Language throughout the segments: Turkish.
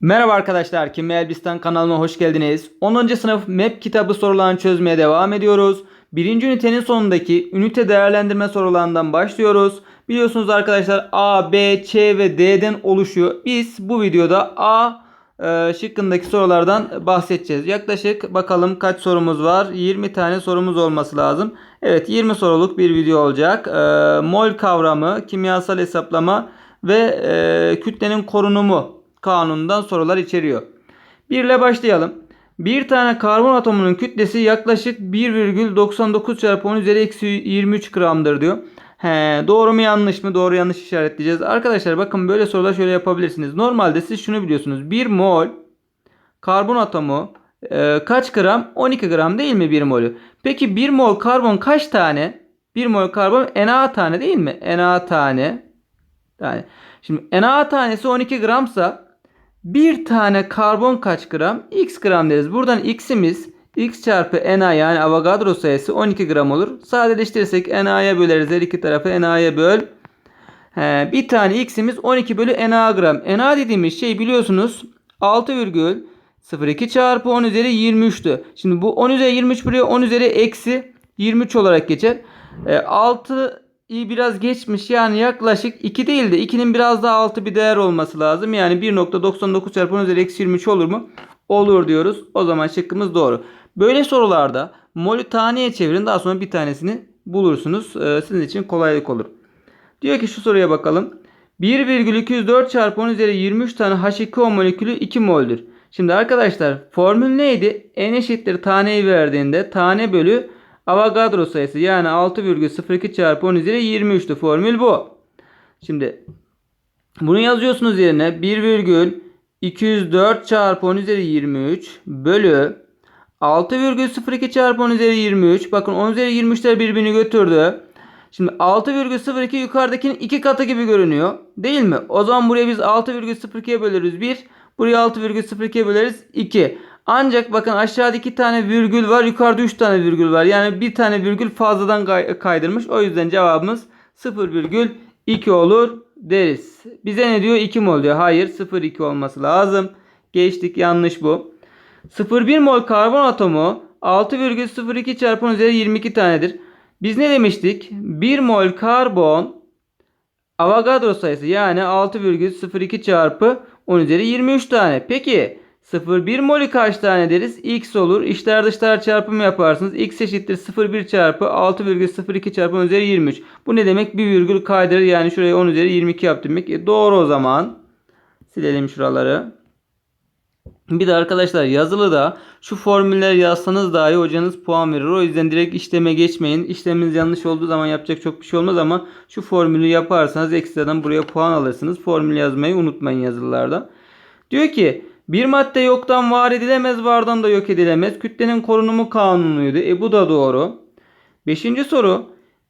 Merhaba arkadaşlar, Kim Elbistan kanalıma hoş geldiniz. 10. sınıf MEP kitabı sorularını çözmeye devam ediyoruz. Birinci ünitenin sonundaki ünite değerlendirme sorularından başlıyoruz. Biliyorsunuz arkadaşlar A, B, Ç ve D'den oluşuyor. Biz bu videoda A e, şıkkındaki sorulardan bahsedeceğiz. Yaklaşık bakalım kaç sorumuz var? 20 tane sorumuz olması lazım. Evet 20 soruluk bir video olacak. E, mol kavramı, kimyasal hesaplama ve e, kütlenin korunumu kanunundan sorular içeriyor. 1 ile başlayalım. Bir tane karbon atomunun kütlesi yaklaşık 1,99 çarpı 10 üzeri eksi 23 gramdır diyor. He, doğru mu yanlış mı? Doğru yanlış işaretleyeceğiz. Arkadaşlar bakın böyle sorular şöyle yapabilirsiniz. Normalde siz şunu biliyorsunuz. 1 mol karbon atomu e, kaç gram? 12 gram değil mi 1 molü? Peki 1 mol karbon kaç tane? 1 mol karbon Na tane değil mi? Na tane. Yani şimdi Na tanesi 12 gramsa bir tane karbon kaç gram? X gram deriz. Buradan x'imiz x çarpı Na yani Avogadro sayısı 12 gram olur. Sadeleştirirsek Na'ya böleriz. Her iki tarafı Na'ya böl. He, bir tane x'imiz 12 bölü Na gram. Na dediğimiz şey biliyorsunuz 6,02 çarpı 10 üzeri 23'tü. Şimdi bu 10 üzeri 23 buraya 10 üzeri eksi 23 olarak geçer. E, 6 iyi biraz geçmiş yani yaklaşık 2 değil de 2'nin biraz daha altı bir değer olması lazım. Yani 1.99 çarpı 10 üzeri eksi 23 olur mu? Olur diyoruz. O zaman şıkkımız doğru. Böyle sorularda molü taneye çevirin daha sonra bir tanesini bulursunuz. Ee, sizin için kolaylık olur. Diyor ki şu soruya bakalım. 1,204 çarpı 10 üzeri 23 tane H2O molekülü 2 mol'dür. Şimdi arkadaşlar formül neydi? N eşittir taneyi verdiğinde tane bölü Avogadro sayısı yani 6,02 çarpı 10 üzeri 23'tü. Formül bu. Şimdi bunu yazıyorsunuz yerine 1,204 çarpı 10 üzeri 23 bölü 6,02 çarpı 10 üzeri 23. Bakın 10 üzeri 23'ler birbirini götürdü. Şimdi 6,02 yukarıdakinin iki katı gibi görünüyor. Değil mi? O zaman buraya biz 6,02'ye bölürüz 1. Buraya 6,02'ye böleriz 2. Ancak bakın aşağıda iki tane virgül var. Yukarıda 3 tane virgül var. Yani bir tane virgül fazladan kay- kaydırmış. O yüzden cevabımız 0,2 olur deriz. Bize ne diyor? 2 mol diyor. Hayır 0,2 olması lazım. Geçtik yanlış bu. 0,1 mol karbon atomu 6,02 çarpı 10 üzeri 22 tanedir. Biz ne demiştik? 1 mol karbon Avogadro sayısı yani 6,02 çarpı 10 üzeri 23 tane. Peki 0,1 molü kaç tane deriz? X olur. İçler dışlar çarpımı yaparsınız. X eşittir 0,1 çarpı 6,02 çarpı 10 üzeri 23. Bu ne demek? Bir virgül kaydırır. Yani şuraya 10 üzeri 22 yaptım demek. E doğru o zaman. Silelim şuraları. Bir de arkadaşlar yazılıda şu formülleri yazsanız dahi hocanız puan verir. O yüzden direkt işleme geçmeyin. İşleminiz yanlış olduğu zaman yapacak çok bir şey olmaz ama şu formülü yaparsanız ekstradan buraya puan alırsınız. Formül yazmayı unutmayın yazılılarda. Diyor ki bir madde yoktan var edilemez, vardan da yok edilemez. Kütlenin korunumu kanunuydu. E bu da doğru. Beşinci soru.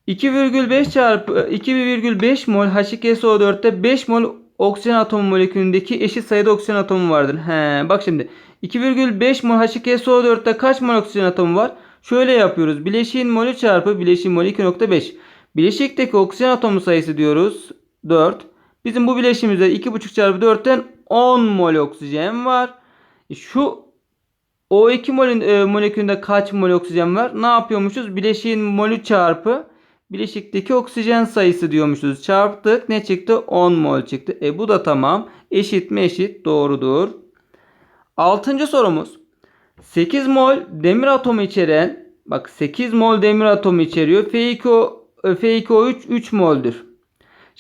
2,5 çarpı 2,5 mol H2SO4'te 5 mol oksijen atomu molekülündeki eşit sayıda oksijen atomu vardır. He, bak şimdi 2,5 mol H2SO4'te kaç mol oksijen atomu var? Şöyle yapıyoruz. Bileşiğin molü çarpı bileşiğin molü 2.5. Bileşikteki oksijen atomu sayısı diyoruz 4. Bizim bu bileşimizde 2,5 çarpı 4'ten 10 mol oksijen var. E Şu O2 molün e, molekülünde kaç mol oksijen var? Ne yapıyormuşuz? Bileşiğin molü çarpı bileşikteki oksijen sayısı diyormuşuz. Çarptık. Ne çıktı? 10 mol çıktı. E bu da tamam. Eşit mi? Eşit. Doğrudur. Altıncı sorumuz. 8 mol demir atomu içeren bak 8 mol demir atomu içeriyor. F2O, F2O3 3 moldür.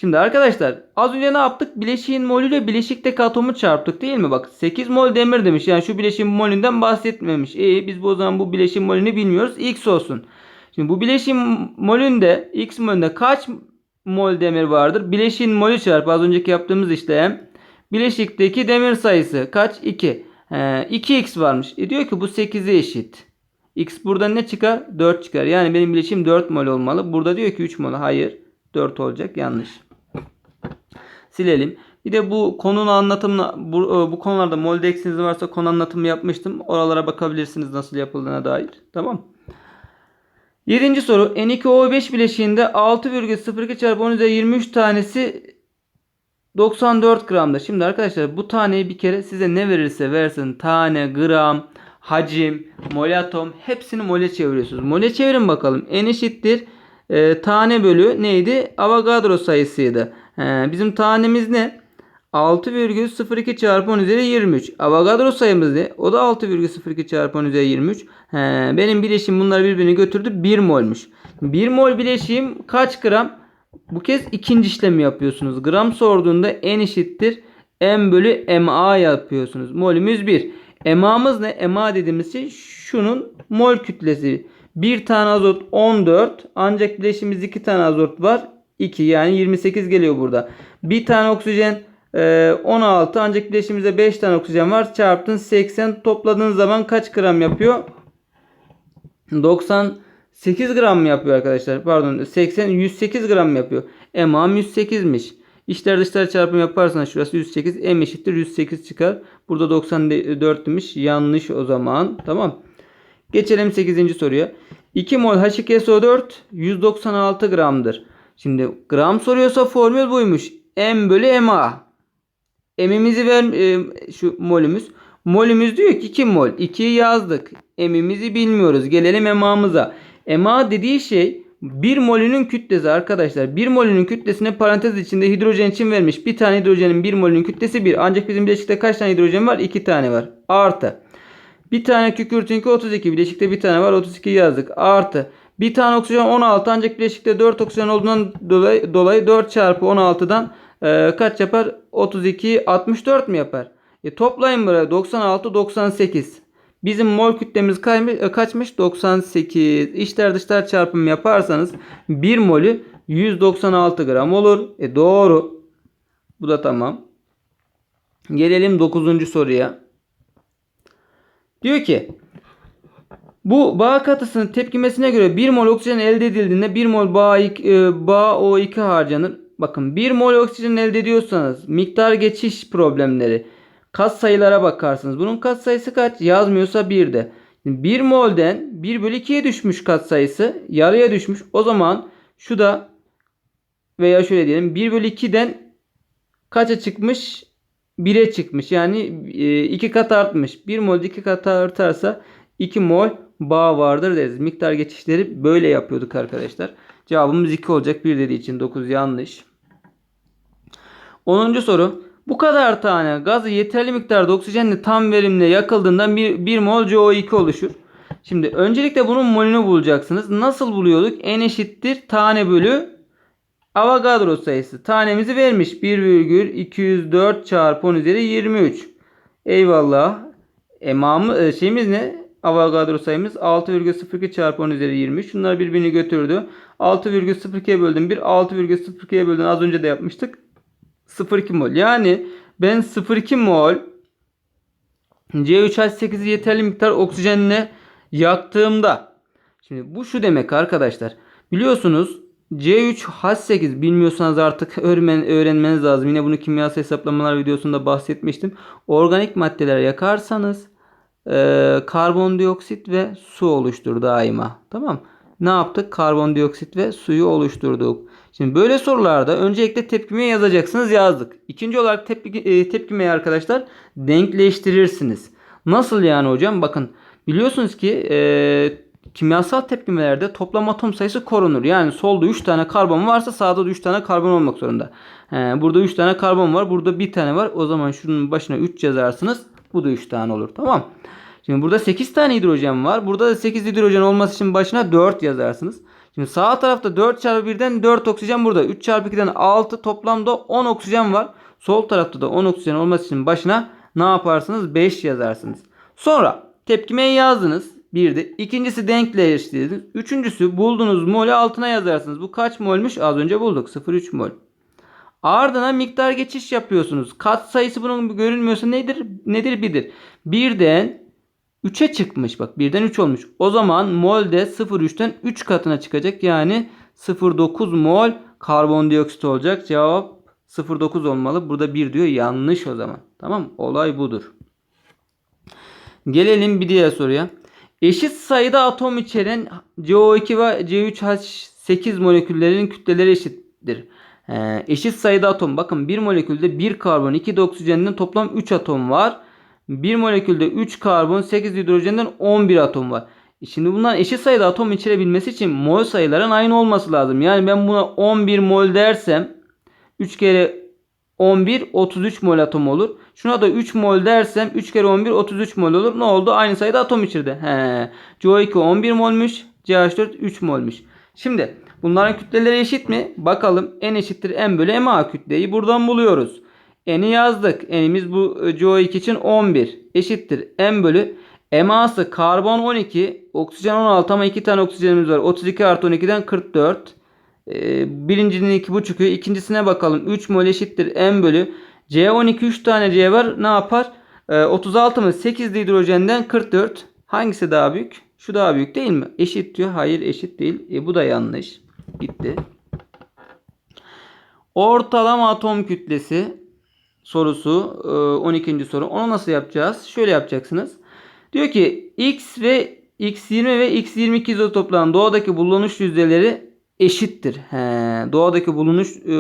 Şimdi arkadaşlar az önce ne yaptık? Bileşiğin molüyle bileşikteki atomu çarptık değil mi? Bak 8 mol demir demiş. Yani şu bileşiğin molünden bahsetmemiş. E biz bu zaman bu bileşiğin molünü bilmiyoruz. X olsun. Şimdi bu bileşiğin molünde X molünde kaç mol demir vardır? Bileşiğin molü çarpı az önceki yaptığımız işlem. Bileşikteki demir sayısı kaç? 2. He, 2x varmış. E diyor ki bu 8'e eşit. X buradan ne çıkar? 4 çıkar. Yani benim bileşiğim 4 mol olmalı. Burada diyor ki 3 mol. Hayır. 4 olacak. Yanlış. Silelim. Bir de bu konunun anlatımına bu, e, bu konularda Moldex varsa konu anlatımı yapmıştım. Oralara bakabilirsiniz nasıl yapıldığına dair. Tamam. Yedinci soru. N2O5 bileşiğinde 6,02 çarpı 10 üzeri 23 tanesi 94 gramda. Şimdi arkadaşlar bu taneyi bir kere size ne verirse versin tane, gram, hacim, mol atom hepsini mole çeviriyorsunuz. Mole çevirin bakalım. N eşittir e, tane bölü neydi? Avogadro sayısıydı. Bizim tanemiz ne? 6,02 çarpı 10 üzeri 23. Avogadro sayımız ne? O da 6,02 çarpı 10 üzeri 23. He, benim bileşim bunlar birbirini götürdü. 1 molmuş. 1 mol bileşim kaç gram? Bu kez ikinci işlemi yapıyorsunuz. Gram sorduğunda n eşittir m bölü ma yapıyorsunuz. Molümüz 1. MA'mız ne? MA dediğimiz şey şunun mol kütlesi. Bir tane azot 14 ancak bileşimimiz 2 tane azot var. 2 yani 28 geliyor burada. Bir tane oksijen e, 16 ancak bileşimimizde 5 tane oksijen var. Çarptın 80 topladığın zaman kaç gram yapıyor? 98 gram mı yapıyor arkadaşlar? Pardon 80 108 gram yapıyor? MA'm 108'miş. İçler dışlar çarpımı yaparsanız şurası 108 M eşittir 108 çıkar. Burada 94'müş. Yanlış o zaman. Tamam. Geçelim 8. soruya. 2 mol H2SO4 196 gramdır. Şimdi gram soruyorsa formül buymuş. M bölü MA. M'imizi ver e, şu molümüz. Molümüz diyor ki 2 mol. 2'yi yazdık. M'imizi bilmiyoruz. Gelelim MA'mıza. MA dediği şey 1 molünün kütlesi arkadaşlar. 1 molünün kütlesine parantez içinde hidrojen için vermiş. Bir tane hidrojenin 1 molünün kütlesi 1. Ancak bizim bileşikte kaç tane hidrojen var? 2 tane var. Artı. Bir tane kükürtünki 32. Bileşikte bir tane var. 32 yazdık. Artı. Bir tane oksijen 16 ancak bileşikte 4 oksijen olduğundan dolayı, dolayı 4 çarpı 16'dan e, kaç yapar? 32 64 mi yapar? E, toplayın buraya 96 98. Bizim mol kütlemiz e, kaçmış? 98. İçler dışlar çarpımı yaparsanız 1 molü 196 gram olur. E doğru. Bu da tamam. Gelelim 9. soruya. Diyor ki bu bağ katısının tepkimesine göre 1 mol oksijen elde edildiğinde 1 mol bağ, e, bağ O2 harcanır. Bakın 1 mol oksijen elde ediyorsanız miktar geçiş problemleri kat sayılara bakarsınız. Bunun kat sayısı kaç? Yazmıyorsa 1'de. 1 molden 1 bölü 2'ye düşmüş kat sayısı. Yarıya düşmüş. O zaman şu da veya şöyle diyelim 1 bölü 2'den kaça çıkmış? 1'e çıkmış. Yani 2 kat artmış. 1 mol 2 kat artarsa 2 mol bağ vardır deriz. Miktar geçişleri böyle yapıyorduk arkadaşlar. Cevabımız 2 olacak. 1 dediği için 9 yanlış. 10. soru. Bu kadar tane gazı yeterli miktarda oksijenle tam verimle yakıldığında 1, 1 mol CO2 oluşur. Şimdi öncelikle bunun molünü bulacaksınız. Nasıl buluyorduk? N eşittir tane bölü Avogadro sayısı. Tanemizi vermiş. 1,204 çarpı 10 üzeri 23. Eyvallah. Emamı şeyimiz ne? Avogadro sayımız 6,02 çarpı 10 üzeri 23. Şunlar birbirini götürdü. 6,02'ye böldüm. 1 6,02'ye böldüm. Az önce de yapmıştık. 0,2 mol. Yani ben 0,2 mol C3H8'i yeterli miktar oksijenle yaktığımda şimdi bu şu demek arkadaşlar. Biliyorsunuz C3H8 bilmiyorsanız artık öğrenmen, öğrenmeniz lazım. Yine bunu kimyasal hesaplamalar videosunda bahsetmiştim. Organik maddeler yakarsanız e, karbondioksit ve su oluştur daima. Tamam Ne yaptık? Karbondioksit ve suyu oluşturduk. Şimdi böyle sorularda öncelikle tepkimeyi yazacaksınız yazdık. İkinci olarak tepki, e, tepkimeyi arkadaşlar denkleştirirsiniz. Nasıl yani hocam? Bakın biliyorsunuz ki e, kimyasal tepkimelerde toplam atom sayısı korunur. Yani solda 3 tane karbon varsa sağda da 3 tane karbon olmak zorunda. He, burada 3 tane karbon var. Burada 1 tane var. O zaman şunun başına 3 yazarsınız. Bu da 3 tane olur. Tamam. Şimdi burada 8 tane hidrojen var. Burada da 8 hidrojen olması için başına 4 yazarsınız. Şimdi sağ tarafta 4 çarpı 1'den 4 oksijen burada. 3 çarpı 2'den 6 toplamda 10 oksijen var. Sol tarafta da 10 oksijen olması için başına ne yaparsınız? 5 yazarsınız. Sonra tepkimeyi yazdınız. Bir de ikincisi denkleştirdiniz. Üçüncüsü bulduğunuz molü altına yazarsınız. Bu kaç molmuş? Az önce bulduk. 0,3 mol. Ardına miktar geçiş yapıyorsunuz. Kat sayısı bunun görünmüyorsa nedir? Nedir? Bidir. Birden 3'e çıkmış. Bak birden 3 olmuş. O zaman mol de 0,3'ten 3 katına çıkacak. Yani 0,9 mol karbondioksit olacak. Cevap 0,9 olmalı. Burada 1 diyor. Yanlış o zaman. Tamam Olay budur. Gelelim bir diğer soruya. Eşit sayıda atom içeren CO2 ve C3H8 moleküllerinin kütleleri eşittir. He, eşit sayıda atom. Bakın bir molekülde 1 karbon 2 de oksijenden toplam 3 atom var. Bir molekülde 3 karbon 8 hidrojenden 11 atom var. E Şimdi bundan eşit sayıda atom içerebilmesi için mol sayıların aynı olması lazım. Yani ben buna 11 mol dersem 3 kere 11 33 mol atom olur. Şuna da 3 mol dersem 3 kere 11 33 mol olur. Ne oldu? Aynı sayıda atom içirdi. He. CO2 11 molmuş. CH4 3 molmuş. Şimdi bunların kütleleri eşit mi? Bakalım. N eşittir M bölü MA kütleyi buradan buluyoruz. N'i yazdık. N'imiz bu CO2 için 11 eşittir M bölü MA'sı karbon 12, oksijen 16 ama 2 tane oksijenimiz var. 32 artı 12'den 44. Ee, birincinin 2,5'ü. ikincisine bakalım. 3 mol eşittir M bölü. C12 3 tane C var. Ne yapar? Ee, 36 mı? 8 hidrojenden 44. Hangisi daha büyük? Şu daha büyük değil mi? Eşit diyor. Hayır eşit değil. E, bu da yanlış. Gitti. Ortalama atom kütlesi sorusu e, 12. soru. Onu nasıl yapacağız? Şöyle yapacaksınız. Diyor ki X ve X20 ve X22 izotopların doğadaki bulunuş yüzdeleri eşittir. He, doğadaki bulunuş e,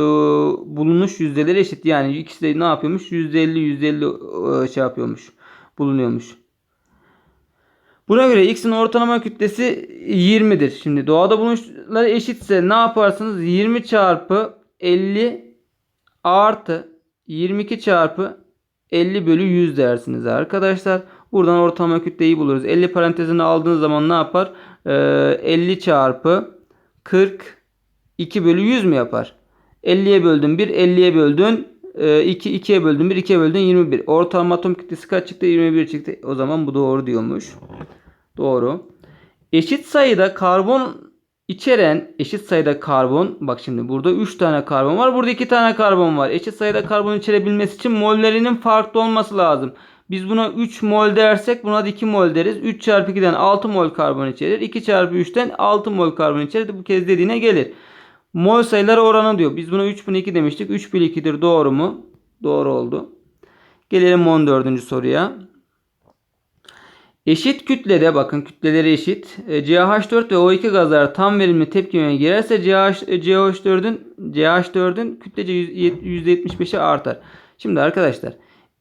bulunuş yüzdeleri eşit. Yani ikisi de ne yapıyormuş? %50 %50 e, şey yapıyormuş. Bulunuyormuş. Buna göre X'in ortalama kütlesi 20'dir. Şimdi doğada bulunuşları eşitse ne yaparsınız? 20 çarpı 50 artı 22 çarpı 50 bölü 100 dersiniz arkadaşlar. Buradan ortalama kütleyi buluruz. 50 parantezini aldığınız zaman ne yapar? Ee, 50 çarpı 40 2 bölü 100 mü yapar? 50'ye böldün 1, 50'ye böldün 2, 2'ye böldün 1, 2'ye böldün 21. Ortalama atom kütlesi kaç çıktı? 21 çıktı. O zaman bu doğru diyormuş. Doğru. Eşit sayıda karbon içeren eşit sayıda karbon bak şimdi burada 3 tane karbon var. Burada 2 tane karbon var. Eşit sayıda karbon içerebilmesi için mollerinin farklı olması lazım. Biz buna 3 mol dersek buna da 2 mol deriz. 3 çarpı 2'den 6 mol karbon içerir. 2 çarpı 3'ten 6 mol karbon içerir. Bu kez dediğine gelir. Mol sayıları oranı diyor. Biz buna 3 bölü 2 demiştik. 3 bölü 2'dir doğru mu? Doğru oldu. Gelelim 14. soruya. Eşit kütlede bakın kütleleri eşit. E, CH4 ve O2 gazlar tam verimli tepkimeye girerse CH, CH4'ün CH4'ün kütlece %75'e artar. Şimdi arkadaşlar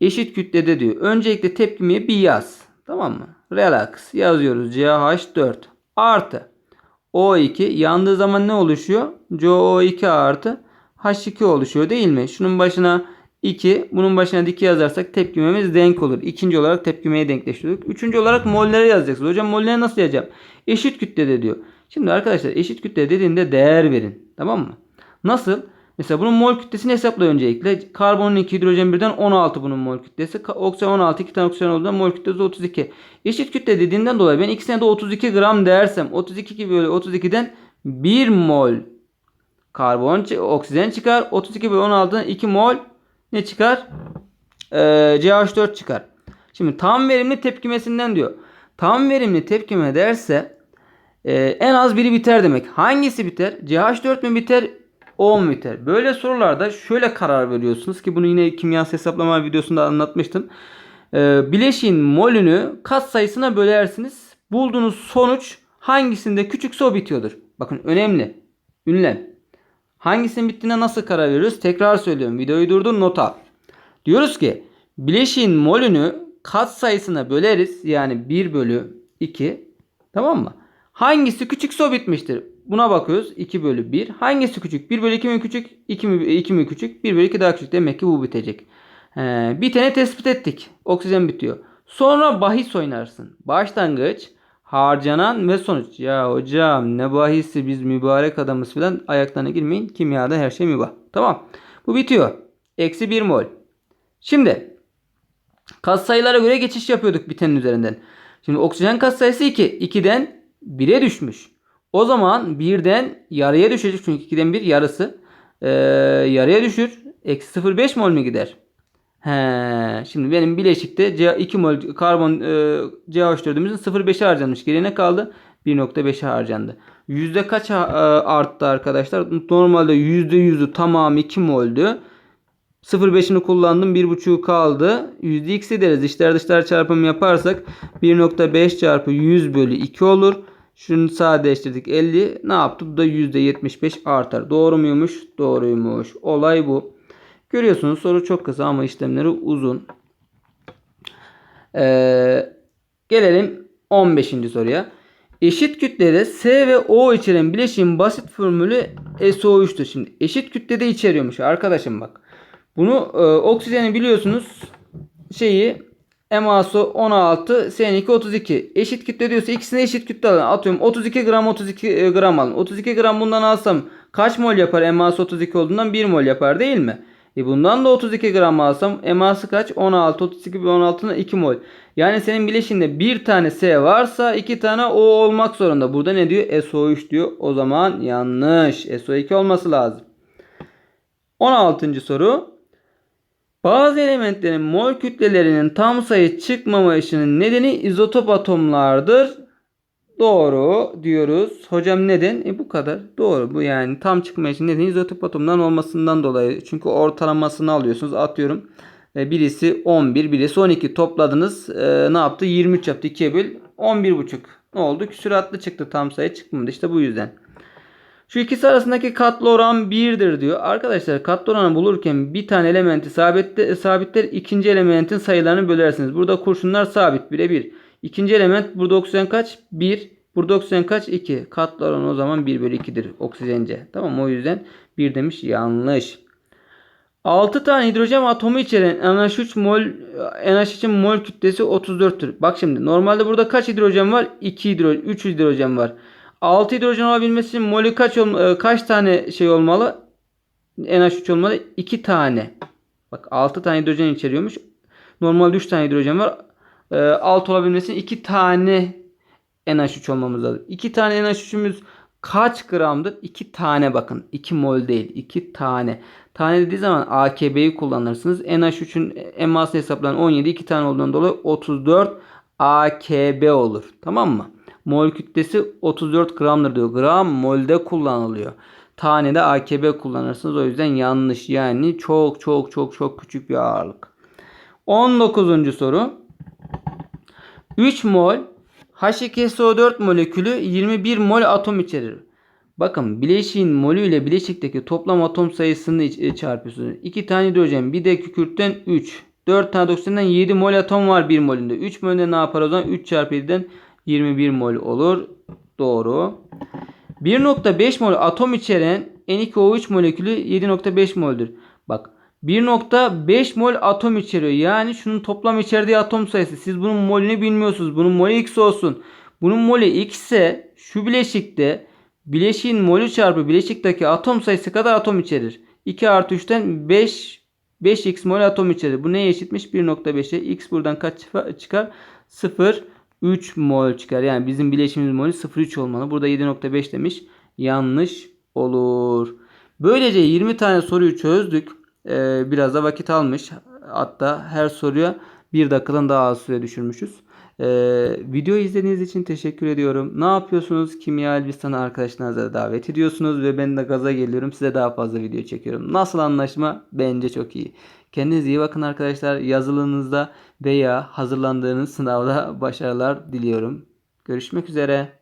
eşit kütlede diyor. Öncelikle tepkimeye bir yaz. Tamam mı? Relax yazıyoruz. CH4 artı O2 yandığı zaman ne oluşuyor? CO2 artı H2 oluşuyor değil mi? Şunun başına 2. Bunun başına 2 yazarsak tepkimemiz denk olur. İkinci olarak tepkimeyi denkleştirdik. Üçüncü olarak molleri yazacaksınız. Hocam molleri nasıl yazacağım? Eşit kütlede diyor. Şimdi arkadaşlar eşit kütle dediğinde değer verin. Tamam mı? Nasıl? Mesela bunun mol kütlesini hesapla öncelikle. Karbonun 2 hidrojen birden 16 bunun mol kütlesi. Oksijen 16 2 tane oksijen olduğundan mol kütlesi 32. Eşit kütle dediğinden dolayı ben ikisine de 32 gram dersem 32 bölü 32'den 1 mol karbon oksijen çıkar. 32 bölü 16'dan 2 mol ne çıkar? Ee, CH4 çıkar. Şimdi tam verimli tepkimesinden diyor. Tam verimli tepkime derse e, en az biri biter demek. Hangisi biter? CH4 mü biter? O mu biter? Böyle sorularda şöyle karar veriyorsunuz ki bunu yine kimyasal hesaplama videosunda anlatmıştım. E, bileşiğin molünü kat sayısına bölersiniz. Bulduğunuz sonuç hangisinde küçükse o bitiyordur. Bakın önemli. Ünlem. Hangisinin bittiğine nasıl karar veriyoruz? Tekrar söylüyorum. Videoyu durdur not al. Diyoruz ki bileşiğin molünü kat sayısına böleriz. Yani 1 bölü 2. Tamam mı? Hangisi küçükse o bitmiştir. Buna bakıyoruz. 2 bölü 1. Hangisi küçük? 1 bölü 2 mi küçük? 2 mi, 2 mi küçük? 1 bölü 2 daha küçük. Demek ki bu bitecek. Ee, biteni tespit ettik. Oksijen bitiyor. Sonra bahis oynarsın. Başlangıç harcanan ve sonuç. Ya hocam ne bahisi biz mübarek adamız filan ayaklarına girmeyin. Kimyada her şey mübah. Tamam. Bu bitiyor. Eksi 1 mol. Şimdi katsayılara göre geçiş yapıyorduk bitenin üzerinden. Şimdi oksijen katsayısı 2. 2'den 1'e düşmüş. O zaman 1'den yarıya düşecek. Çünkü 2'den 1 yarısı. Ee, yarıya düşür. Eksi 0,5 mol mi gider? He, şimdi benim bileşikte C2 mol karbon e, CH4'ümüzün 0,5'e harcanmış. Geriye ne kaldı? 1.5'e harcandı. Yüzde kaç e, arttı arkadaşlar? Normalde %100'ü tamamı 2 moldü. 0.5'ini kullandım. 1.5'u kaldı. Yüzde x deriz. İçler dışlar çarpımı yaparsak 1.5 çarpı 100 bölü 2 olur. Şunu sadeleştirdik 50. Ne yaptı? Bu da %75 artar. Doğru muymuş? Doğruymuş. Olay bu. Görüyorsunuz soru çok kısa ama işlemleri uzun. Ee, gelelim 15. soruya. Eşit kütlede S ve O içeren bileşiğin basit formülü SO3'tür. Şimdi eşit kütlede içeriyormuş arkadaşım bak. Bunu e, oksijeni biliyorsunuz şeyi MASO 16 SN2 32 eşit kütle diyorsa ikisine eşit kütle alın. Atıyorum 32 gram 32 e, gram alın. 32 gram bundan alsam kaç mol yapar? MASO 32 olduğundan 1 mol yapar değil mi? E bundan da 32 gram alsam eması kaç? 16 32 bir 16'dan 2 mol. Yani senin bileşinde bir tane S varsa iki tane O olmak zorunda. Burada ne diyor? SO3 diyor. O zaman yanlış. SO2 olması lazım. 16. soru. Bazı elementlerin mol kütlelerinin tam sayı çıkmamayışının nedeni izotop atomlardır. Doğru diyoruz. Hocam neden? E bu kadar. Doğru bu yani tam çıkmayışının nedeni izotop atomların olmasından dolayı. Çünkü ortalamasını alıyorsunuz. Atıyorum e, birisi 11 birisi 12 topladınız. E, ne yaptı? 23 yaptı. 2'ye böl 11,5. Ne oldu? Küsuratlı çıktı tam sayı çıkmadı. İşte bu yüzden. Şu ikisi arasındaki katlı oran 1'dir diyor. Arkadaşlar katlı oranı bulurken bir tane elementi sabitle, sabitler ikinci elementin sayılarını bölersiniz. Burada kurşunlar sabit birebir. İkinci element burada oksijen kaç? 1. Burada oksijen kaç? 2. Katlı oran o zaman 1 bölü 2'dir oksijence. Tamam o yüzden 1 demiş yanlış. 6 tane hidrojen atomu içeren NH3 mol NH3'in mol kütlesi 34'tür. Bak şimdi normalde burada kaç hidrojen var? 2 hidrojen, 3 hidrojen var. 6 hidrojen olabilmesi için molü kaç e, kaç tane şey olmalı? NH3 olmalı. 2 tane. Bak 6 tane hidrojen içeriyormuş. Normalde 3 tane hidrojen var. 6 olabilmesi için 2 tane NH3 olmamız lazım. 2 tane NH3'ümüz kaç gramdır? 2 tane bakın. 2 mol değil. 2 tane. Tane dediği zaman AKB'yi kullanırsınız. NH3'ün eması hesaplanan 17 2 tane olduğundan dolayı 34 AKB olur. Tamam mı? Mol kütlesi 34 gramdır diyor. Gram molde kullanılıyor. Tanede AKB kullanırsınız. O yüzden yanlış. Yani çok çok çok çok küçük bir ağırlık. 19. soru. 3 mol H2SO4 molekülü 21 mol atom içerir. Bakın bileşiğin molü ile bileşikteki toplam atom sayısını e, çarpıyorsunuz. 2 tane hidrojen bir de kükürtten 3. 4 tane de oksijenden 7 mol atom var 1 molünde. 3 molünde ne yapar o zaman? 3 çarpı 7'den 21 mol olur. Doğru. 1.5 mol atom içeren N2O3 molekülü 7.5 mol'dür. Bak 1.5 mol atom içeriyor. Yani şunun toplam içerdiği atom sayısı. Siz bunun molünü bilmiyorsunuz. Bunun molü x olsun. Bunun molü x ise şu bileşikte bileşiğin molü çarpı bileşikteki atom sayısı kadar atom içerir. 2 artı 3'ten 5 5x mol atom içerir. Bu neye eşitmiş? 1.5'e. X buradan kaç çıkar? 0 3 mol çıkar. Yani bizim bileşimimiz molü 0,3 olmalı. Burada 7.5 demiş. Yanlış olur. Böylece 20 tane soruyu çözdük. Ee, biraz da vakit almış. Hatta her soruya 1 dakikadan daha az süre düşürmüşüz. Ee, videoyu izlediğiniz için teşekkür ediyorum. Ne yapıyorsunuz? Kimya Elbistan'ı arkadaşlarınıza da davet ediyorsunuz ve ben de gaza geliyorum. Size daha fazla video çekiyorum. Nasıl anlaşma? Bence çok iyi. Kendinize iyi bakın arkadaşlar. Yazılınızda veya hazırlandığınız sınavda başarılar diliyorum. Görüşmek üzere.